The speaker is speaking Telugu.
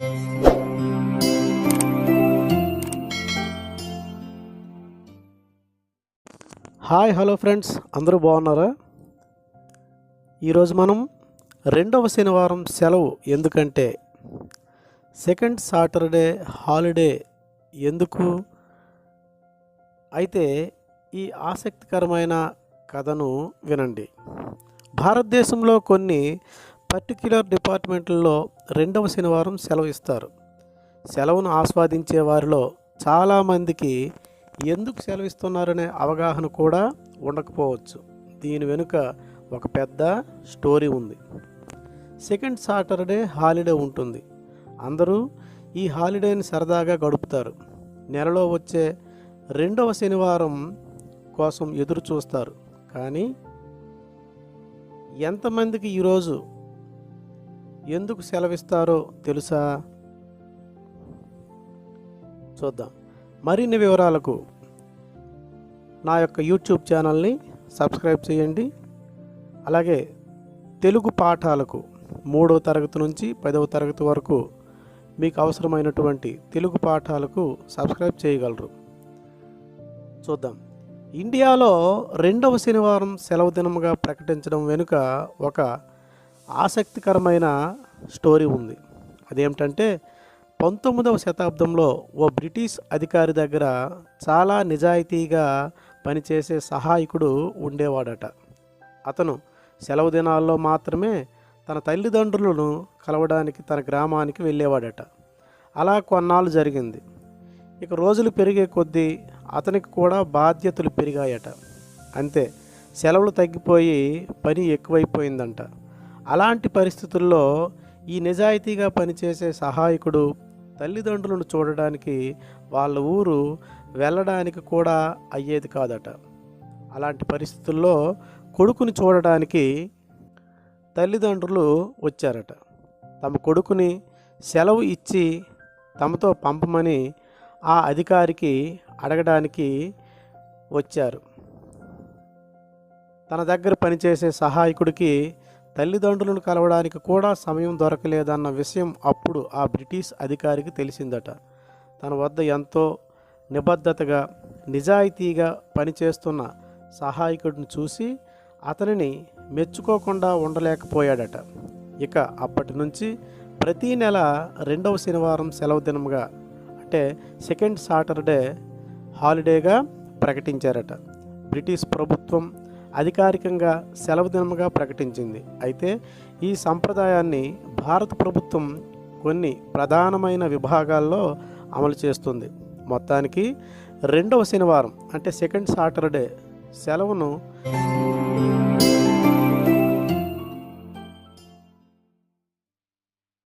Hi hello friends. అందరూ బాగున్నారా? ఈరోజు మనం రెండవ శనివారం సెలవు ఎందుకంటే సెకండ్ సాటర్డే హాలిడే ఎందుకు? అయితే ఈ ఆసక్తికరమైన కథను వినండి. భారతదేశంలో కొన్ని పర్టిక్యులర్ డిపార్ట్మెంట్లలో రెండవ శనివారం సెలవు ఇస్తారు సెలవును ఆస్వాదించే వారిలో చాలామందికి ఎందుకు సెలవిస్తున్నారనే అవగాహన కూడా ఉండకపోవచ్చు. దీని వెనుక ఒక పెద్ద స్టోరీ ఉంది. సెకండ్ సాటర్డే హాలిడే ఉంటుంది. అందరూ ఈ హాలిడేని సరదాగా గడుపుతారు. నెలలో వచ్చే రెండవ శనివారం కోసం ఎదురు చూస్తారు కానీ ఎంతమందికి ఈరోజు ఎందుకు సెలవిస్తారో తెలుసా? చూద్దాం. మరిన్ని వివరాలకు నా యొక్క యూట్యూబ్ ఛానల్ని సబ్స్క్రైబ్ చేయండి. అలాగే తెలుగు పాఠాలకు మూడవ తరగతి నుంచి పదవ తరగతి వరకు మీకు అవసరమైనటువంటి తెలుగు పాఠాలకు సబ్స్క్రైబ్ చేయగలరు. చూద్దాం. ఇండియాలో రెండవ శనివారం సెలవు దినముగా ప్రకటించడం వెనుక ఒక ఆసక్తికరమైన స్టోరీ ఉంది. అదేమిటంటే పంతొమ్మిదవ శతాబ్దంలో ఓ బ్రిటిష్ అధికారి దగ్గర చాలా నిజాయితీగా పనిచేసే సహాయకుడు ఉండేవాడట. అతను సెలవు దినాల్లో మాత్రమే తన తల్లిదండ్రులను కలవడానికి తన గ్రామానికి వెళ్ళేవాడట. అలా కొన్నాళ్ళు జరిగింది. ఇక రోజులు పెరిగే కొద్దీ అతనికి కూడా బాధ్యతలు పెరిగాయట. అంతే సెలవులు తగ్గిపోయి పని ఎక్కువైపోయిందంట. అలాంటి పరిస్థితుల్లో ఈ నిజాయితీగా పనిచేసే సహాయకుడు తల్లిదండ్రులను చూడడానికి వాళ్ళ ఊరు వెళ్ళడానికి కూడా అయ్యేది కాదట. అలాంటి పరిస్థితుల్లో కొడుకుని చూడడానికి తల్లిదండ్రులు వచ్చారట. తమ కొడుకుని సెలవు ఇచ్చి తమతో పంపమని ఆ అధికారికి అడగడానికి వచ్చారు. తన దగ్గర పనిచేసే సహాయకుడికి తల్లిదండ్రులను కలవడానికి కూడా సమయం దొరకలేదన్న విషయం అప్పుడు ఆ బ్రిటిష్ అధికారికి తెలిసిందట. తన వద్ద ఎంతో నిబద్ధతగా నిజాయితీగా పనిచేస్తున్న సహాయకుడిని చూసి అతనిని మెచ్చుకోకుండా ఉండలేకపోయాడట. ఇక అప్పటి నుంచి ప్రతీ నెల రెండవ శనివారం సెలవు దినముగా అంటే సెకండ్ సాటర్డే హాలిడేగా ప్రకటించారట. బ్రిటిష్ ప్రభుత్వం అధికారికంగా సెలవు దినముగా ప్రకటించింది. అయితే ఈ సంప్రదాయాన్ని భారత ప్రభుత్వం కొన్ని ప్రధానమైన విభాగాల్లో అమలు చేస్తుంది. మొత్తానికి రెండవ శనివారం అంటే సెకండ్ సాటర్డే సెలవును